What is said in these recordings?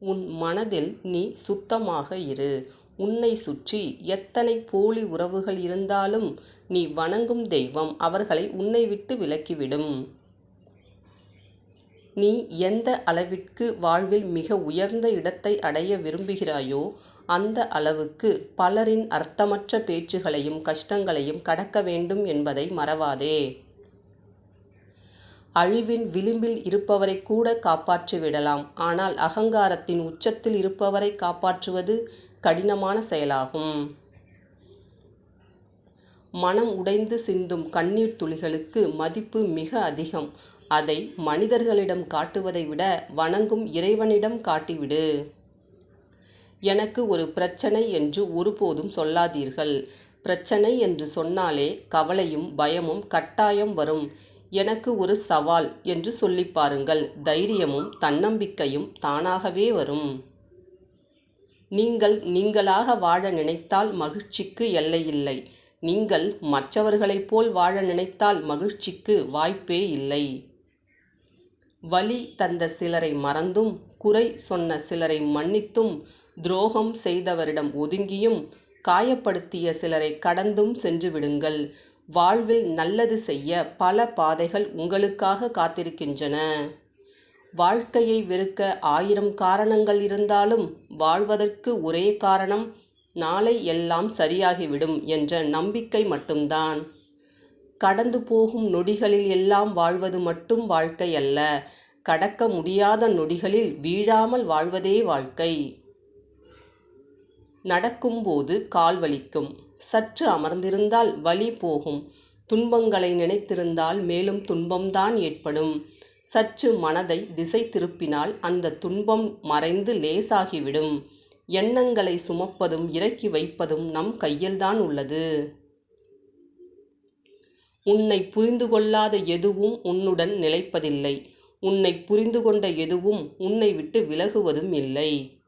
உன் மனதில் நீ சுத்தமாக இரு. உன்னை சுற்றி எத்தனை போலி உறவுகள் இருந்தாலும் நீ வணங்கும் தெய்வம் அவர்களை உன்னை விட்டு விலக்கிவிடும். நீ எந்த அளவிற்கு வாழ்வில் மிக உயர்ந்த இடத்தை அடைய விரும்புகிறாயோ அந்த அளவுக்கு பலரின் அர்த்தமற்ற பேச்சுகளையும் கஷ்டங்களையும் கடக்க வேண்டும் என்பதை மறவாதே. அழிவின் விளிம்பில் இருப்பவரைக் கூட காப்பாற்றிவிடலாம் ஆனால் அகங்காரத்தின் உச்சத்தில் இருப்பவரை காப்பாற்றுவது கடினமான செயலாகும். மனம் உடைந்து சிந்தும் கண்ணீர் துளிகளுக்கு மதிப்பு மிக அதிகம். அதை மனிதர்களிடம் காட்டுவதை விட வணங்கும் இறைவனிடம் காட்டிவிடு. எனக்கு ஒரு பிரச்சனை என்று ஒருபோதும் சொல்லாதீர்கள். பிரச்சனை என்று சொன்னாலே கவலையும் பயமும் கட்டாயம் வரும். எனக்கு ஒரு சவால் என்று சொல்லிப் பாருங்கள். தைரியமும் தன்னம்பிக்கையும் தானாகவே வரும். நீங்கள் நீங்களாக வாழ நினைத்தால் மகிழ்ச்சிக்கு எல்லையில்லை. நீங்கள் மற்றவர்களைப் போல் வாழ நினைத்தால் மகிழ்ச்சிக்கு வாய்ப்பே இல்லை. வலி தந்த சிலரை மறந்தும் குறை சொன்ன சிலரை மன்னித்தும் துரோகம் செய்தவரிடம் ஒதுங்கியும் காயப்படுத்திய சிலரை கடந்தும் சென்று விடுங்கள். வாழ்வில் நல்லது செய்ய பல பாதைகள் உங்களுக்காக காத்திருக்கின்றன. வாழ்க்கையை வெறுக்க ஆயிரம் காரணங்கள் இருந்தாலும் வாழ்வதற்கு ஒரே காரணம் நாளை எல்லாம் சரியாகிவிடும் என்ற நம்பிக்கை மட்டும்தான். கடந்து போகும் நொடிகளில் எல்லாம் வாழ்வது மட்டும் வாழ்க்கை அல்ல. கடக்க முடியாத நொடிகளில் வீழாமல் வாழ்வதே வாழ்க்கை. நடக்கும்போது கால் வலிக்கும். சற்று அமர்ந்திருந்தால் வலி போகும். துன்பங்களை நினைத்திருந்தால் மேலும் துன்பம்தான் ஏற்படும். சற்று மனதை திசை திருப்பினால் அந்த துன்பம் மறைந்து லேசாகிவிடும். எண்ணங்களை சுமப்பதும் இறக்கி வைப்பதும் நம் கையில்தான் உள்ளது. உன்னைப் புரிந்து கொள்ளாத எதுவும் உன்னுடன் நிலைப்பதில்லை. உன்னைப் புரிந்து கொண்ட எதுவும் உன்னை விட்டு விலகுவதும் இல்லை.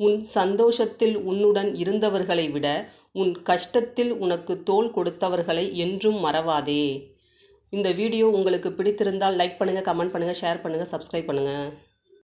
உன் சந்தோஷத்தில் உன்னுடன் இருந்தவர்களை விட உன் கஷ்டத்தில் உனக்கு தோள் கொடுத்தவர்களை என்றும் மறவாதே. இந்த வீடியோ உங்களுக்கு பிடித்திருந்தால் லைக் பண்ணுங்கள் கமெண்ட் பண்ணுங்கள் ஷேர் பண்ணுங்கள் சப்ஸ்கிரைப் பண்ணுங்கள்